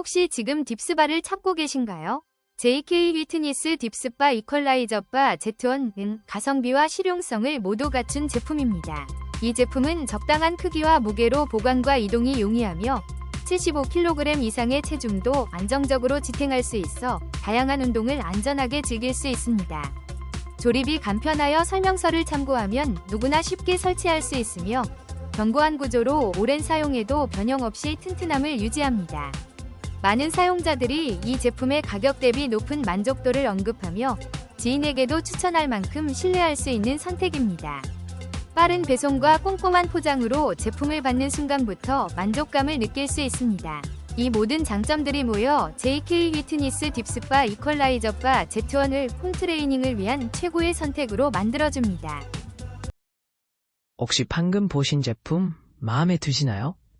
혹시 지금 딥스바를 찾고 계신가요? JK 휘트니스 딥스바 이퀄라이저바 Z1은 가성비와 실용성을 모두 갖춘 제품입니다. 이 제품은 적당한 크기와 무게로 보관과 이동이 용이하며 75kg 이상의 체중도 안정적으로 지탱할 수 있어 다양한 운동을 안전하게 즐길 수 있습니다. 조립이 간편하여 설명서를 참고하면 누구나 쉽게 설치할 수 있으며 견고한 구조로 오랜 사용에도 변형 없이 튼튼함을 유지합니다. 많은 사용자들이 이 제품의 가격 대비 높은 만족도를 언급하며 지인에게도 추천할 만큼 신뢰할 수 있는 선택입니다. 빠른 배송과 꼼꼼한 포장으로 제품을 받는 순간부터 만족감을 느낄 수 있습니다. 이 모든 장점들이 모여 JK 휘트니스 딥스바 이퀄라이저바 Z1을 홈트레이닝을 위한 최고의 선택으로 만들어줍니다. 혹시 방금 보신 제품 마음에 드시나요?